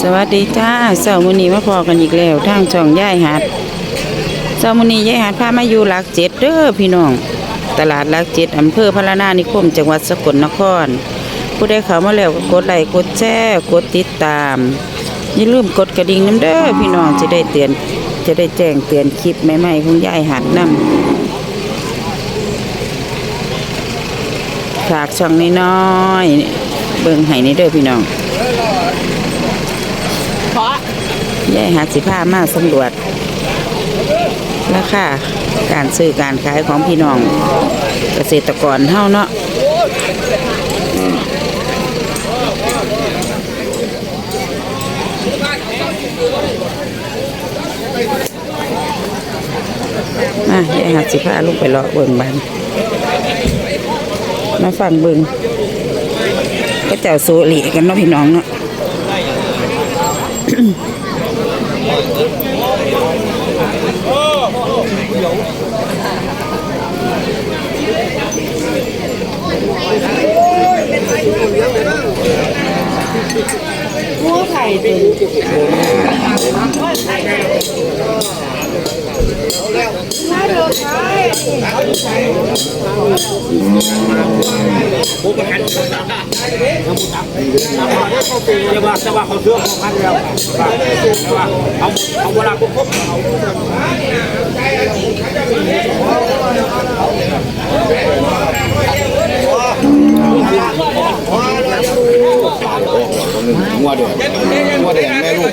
สวัสดีจ้าเสาร์มื้อนี้มาพอกันอีกแล้วทางช่องย่ายหัดเสาร์มื้อนี้ย่ายหัดพามาอยู่หลักเจ็ดเด้อพี่น้อง ตลาดหลักเจ็ดอำเภอพระนานิคมจังหวัดสกลนคร ผู้ใดเข้ามาแล้วก็กดไลค์กดแชร์กดติดตามอย่าลืมกดกระดิ่งน้ำเด้อพี่น้องจะได้เตือนจะได้แจ้งเตือนคลิปใหม่ๆของย่ายหัดนํฝากช่องน้อยๆเบิ่งให้ในเด้อพี่น้อง ยายหาสิผ้ามาสำรวจราคาการซื้อการขายของพี่น้องเกษตรกรเท่าเนาะมายายหาสิผ้าลูกไปเลาะเบิ่งบันมาฟังเบิ่งก็เจ้าโซหลีกันเนาะพี่น้องเนาะ mua thầy từ mua thầy จะว่าจะว่าเขาเชื่อของพันแล้วแต่ว่าเอาเอาเวลาพวกเขาเอางัวเดือดงัวแดงแม่ลูก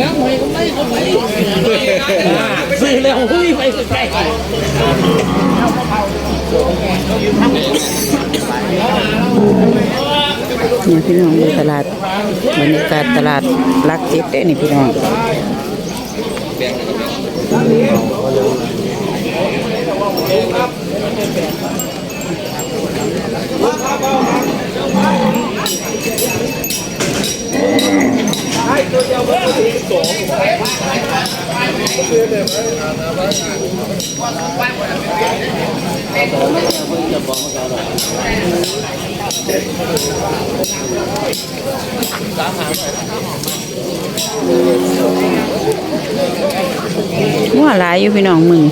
งามเลย ซื้อแล้วเฮ้ยไปใกล้ เนี่ย พี่น้องตลาดบรรยากาศตลาดรักเจ็บได้นี่พี่น้อง หัวหลายอยู่พี่น้องมึง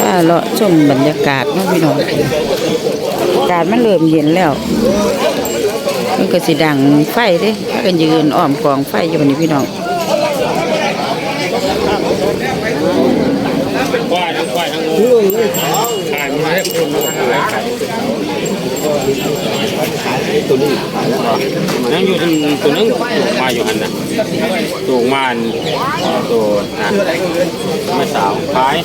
ถ้าเลาะชมบรรยากาศนาะพี่น้องากาศมันเริ่มเย็นแล้ว มันก็สิดังไฟเด้ถ้ากันยืนอ้อมกองไฟอยู่นี่พี่น้องควายทั้งควายทั้งงูถ่ายมาให้คุณ ตัวนี้นั่งอยู่ตัวนึงมาอยู่หันน่ะตัวมันตัวนะไม่สาวขาย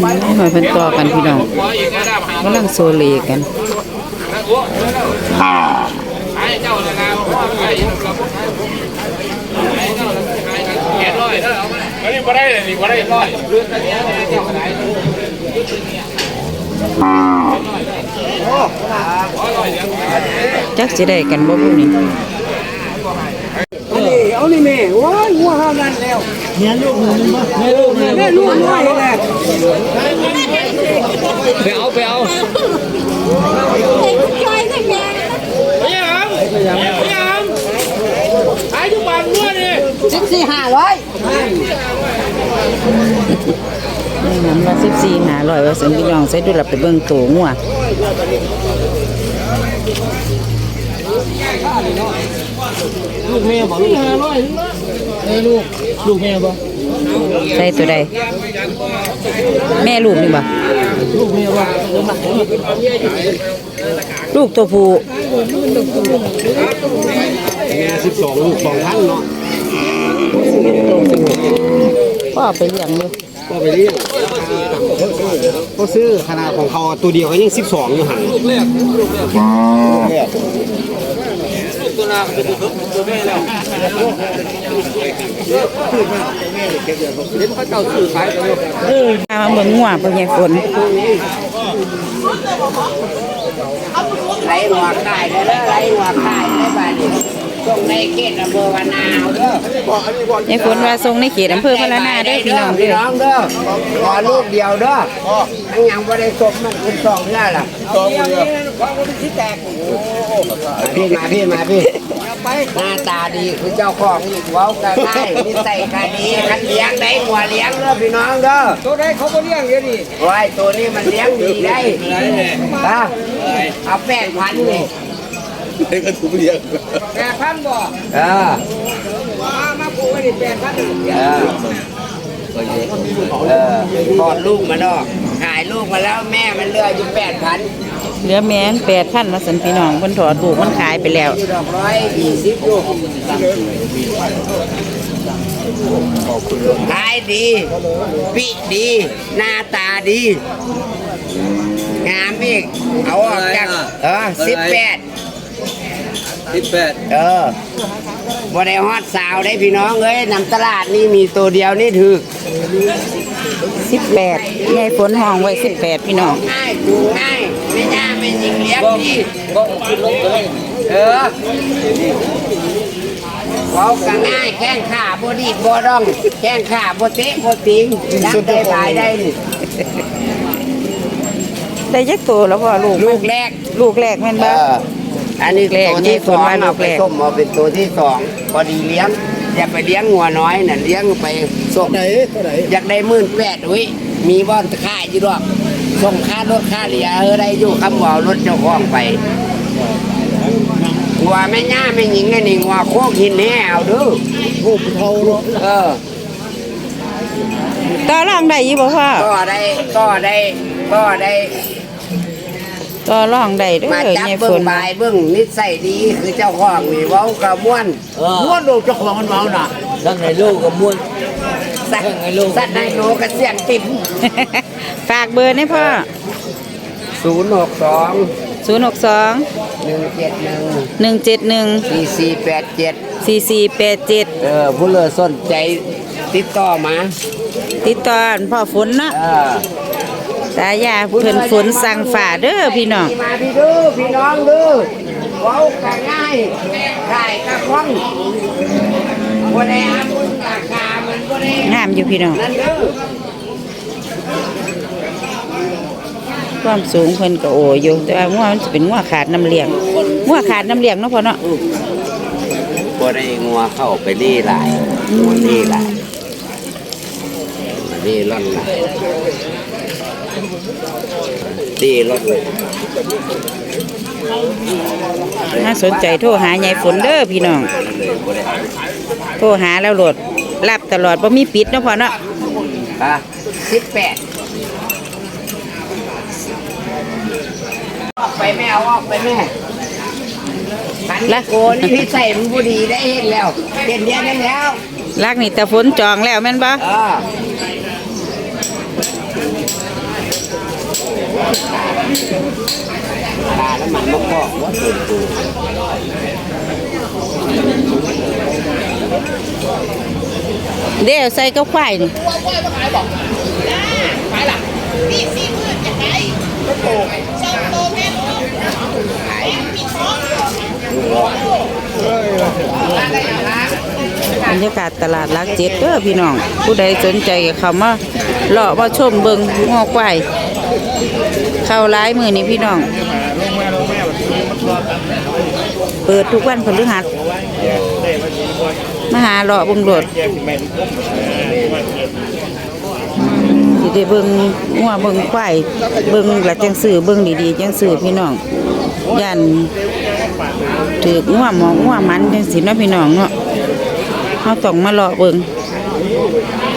ไม่หน่อยเพิ่นต่อกันพี่น้องกำลังโซเลกัน อันนี้บ่ได้เลยนี่บ่ได้ร้อยจักสิได้กันบ่ผู้นี้เอานี่แม่ว้ายหัวห้านั่นแล้วแม่ลูกแม่ลูกแม่ลูกน้อยแหละไปเอาไปเอา ช่วยสักอย่าง ไปยังไปยังขายทุกบางด้วยนี่ สิบสี่ห้าร้อยนี่มันว่า14 500ว่าซั่นพี่น้องใส่ดูหลับไปเบิ่งโตงัวลูกแม่บอกลูกห้าร้อยแม่ลูกลูกแม่บอกใส่ตัวใดแม่ลูกนี่บ่ลูกเมียว่าเดี๋ยวมาลูกตัวผู้แม่สิบสองลูกสองพันเนาะ พ่อไปเลี้ยงอยู่ก็ไปเรียกก็ซื้อขนาดของเขาตัวเดียวก็ยังสิบสองอยู่หันลูกแรกลูกแรกพามาเบิ่งงัวเพิ่นใหญ่ฝนไหลหัวขายได้แล้วไหลหัวขายได้บ้านนี้ ตรงในเขตอำเภอวานาวเด้อใหญ่ฝนว่าทรงในเขตอำเภอพะละนาเด้อพี่น้องเด้พี่อน้องเด้อขอลูกเดียวเด้อทั้งยังบ่ได้สมมันคุณสองเด้อล่ะสองเดียวพี่มาพี่มาพี่หน้าตาดีคือเจ้าของอีกเว้ากันได้นิสัยกันดีคันเลี้ยงได้หัวเลี้ยงเด้อพี่น้องเด้อตัวได้เขาก็เลี้ยงเยอะดิโอ้ยตัวนี้มันเลี้ยงดีได้ตาเอาแป้งพันนี่ เด็กก็ถูกเรียกแปดพันบ่เออมามาปูกไว้ดิแปดพันออเออคลอดลูกมาดอกขายลูกมาแล้วแม่มันเหลืออยู่แปดพันเหลือแม่น8,000มาสันพี่น้องเพิ่นถอดลูกมันขายไปแล้วดอกร้อยยี่สิบลูกขายดีปิดี หน้าตาดี งามอีก เอาออกจากเออสิบแปด สิบแปดเออบ่ได้ฮอดสาวได้พี่น้องเอ้ยนำตลาดนี่มีตัวเดียวนี่ถือ18ใหญ่ฝนห้องไว้18พี่น้องง่ายดูง่ายไม่ยากไม่ยิงเลี้ยงดีก็ขึ้นรถเลยเออเว้ากันง่ายแข้งขาบ่ดีดบ่ร่อง แข้งขาบ่เตะบ่ติงดังได้บายได้นี่ได้จักตัวแล้วพ่อลูกลูกแรก ลูกแรกแม่นเอบ่อ อันนี้แรกตัวนี่ที่ส่สวนองมากลูเอากไปแรกส้มเอาเป็นตัวที่สองพอดีเลี้ยงอย่าไปเลี้ยงงัวน้อยน่ะเลี้ยงไปส่งไหนตัวไหนอยากได้หมื่นแปดอุ้ยมีบ่อนค่าอยู่ดอกส่งค่ารถค่าเรียเออได้อยู่คำว่ารถเจ้าของไปหัวแม่ย่าแม่หญิงนั่นนี่หัวโคกหินแน่เอาเด้อรูปเท่าเนาะเออต่อรองได้อยู่บ่พ่อก็ได้ก็ได้ก็ได้ ต่อรองได้เด้อมาจับใหญ่ฝเบิ้งนบายเบิ้งนิสัยดีคือเจ้าของนี่เว้ากระม้วนม้วนลูกเจ้าของมันเมาน่ะทั้งในลูกกับม้วน สัตว์สัตว์ในโลกระเสียงติ่มฝากเบอร์ให้พ่อ ศูนย์หกสอง062 หนึ่งเจ็ดหนึ่ง171 สี่สี่แปดเจ็ด4487 เออผู้เลือสนใจติดต่อมาติดต่อพ่อฝนเนาะ เออ ตายาเพิ่นฝนสั่งฝ่าเด้อพี่น้องมาพี่ดูพี่น้องดูเว้ากันง่ายขายกระคล่องบ่ได้อาบุญราคามันบ่ได้งามอยู่พี่น้องนั่นเด้อความสูงเพิ่นก็โออยู่แต่ว่างัวมันจะเป็นงัวขาดน้ำเลี้ยงงัวขาดน้ำเลี้ยงเนาะพ่อเนาะบ่ได้งัวเข้าไปนี่หลายงัวนี่หลาย นี่ร่อนหลายดีร่อนเลยน่าสนใจโทรหายายฝนเด้อพี่น้องเลยบ่ได้โทรหาแล้วโหลดรับตลอดบ่มีปิดเนาะพ่อเนาะฮะสิบแปดออกไปแม่เอาออกไปแม่ขันโกนี่พี่ใส่มันบุดีได้เห็นแล้วเห็นเดียวได้แล้วลักนี่แต่ฝนจองแล้วแม่นบ่เออ ตาแล้วมันมอกว่าตัวตัวเดี๋ยวใส่กับควายนี่บรรยากาศตลาดลักเจ็ดเด้อพี่น้อง ผู้ใดสนใจเข้ามาเลาะมาชมเบิงงอกควาย เข้าร้ายมือนี้พี่น้อง เปิดทุกวันพฤหัสมาหาเลาะบิงโดดสิได้เบิงงัวเบิงควายเบิงและจังสื่อเบิงดีๆจังสื่อพี่น้องยันถืองัวหมองงัวมันจังสินาะพี่น้องเนาะเขาต้องมาเลาะเบิง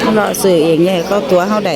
มาเลาะซื้อเองเนี่ก็ตัวเขาได้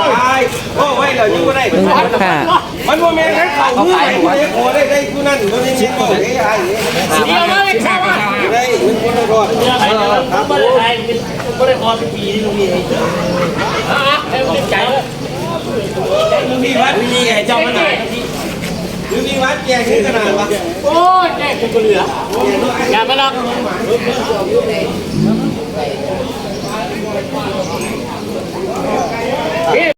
โอ้ไว้แล้วยังบ่ได้เบิ่งราคามันบ่าแม่นให้เขามือไหนผู้ใดขอได้ได้ผู้นั้นบ่ได้มีบ่ได้อ้ายนี่เดี๋ยวมาเลยครับได้มันคนละรอดครับไม่ได้ไม่ได้คอเป็นปีนี่ลุงนี่อะให้ใจลยมึงมีวัดมีไงเจ้ามันน่ะมึงมีวัดแกงถึงขนาดวะโอ้แก่กูก็เหลืออย่ามาลักเ